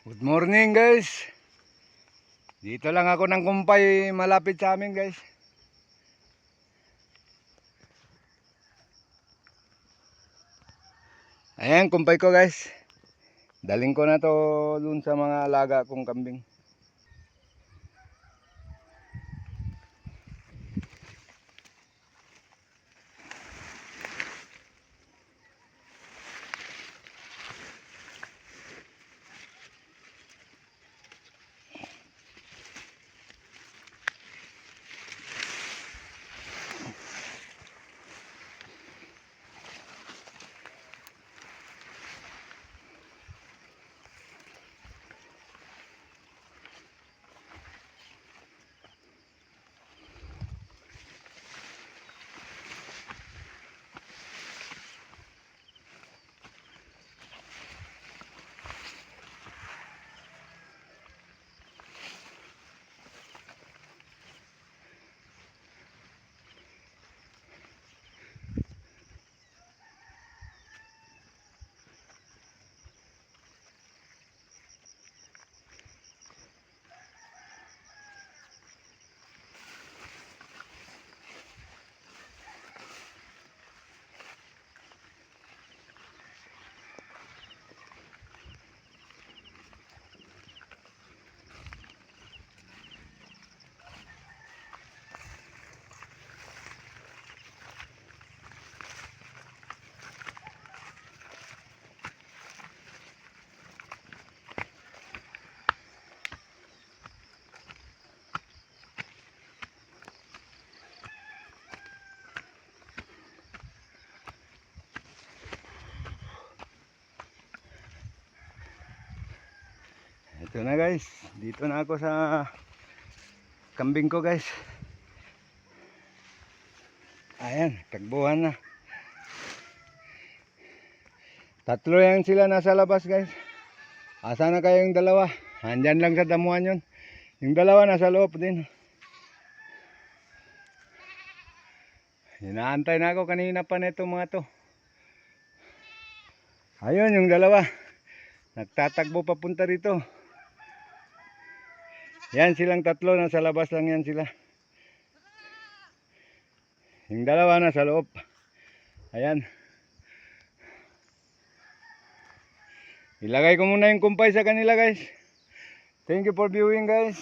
Good morning guys. Dito lang ako ng kumpay malapit sa amin guys. Ayan kumpay ko guys. Daling ko na to dun sa mga alaga kong kambing. Ito na guys. Dito na ako sa kambing ko guys. Ayan, tagbuhan na. Tatlo yan sila nasa labas guys. Asa na kayong dalawa? Andyan lang sa damuhan yun. Yung dalawa nasa loob din. Hinaantay na ako kanina pa nito mga to. Ayun yung dalawa. Nagtatagbo papunta rito. Yan silang tatlo, nasa labas lang yan sila. Yung dalawa nasa loob. Ayan. Ilagay ko muna yung kumpay sa kanila guys. Thank you for viewing guys.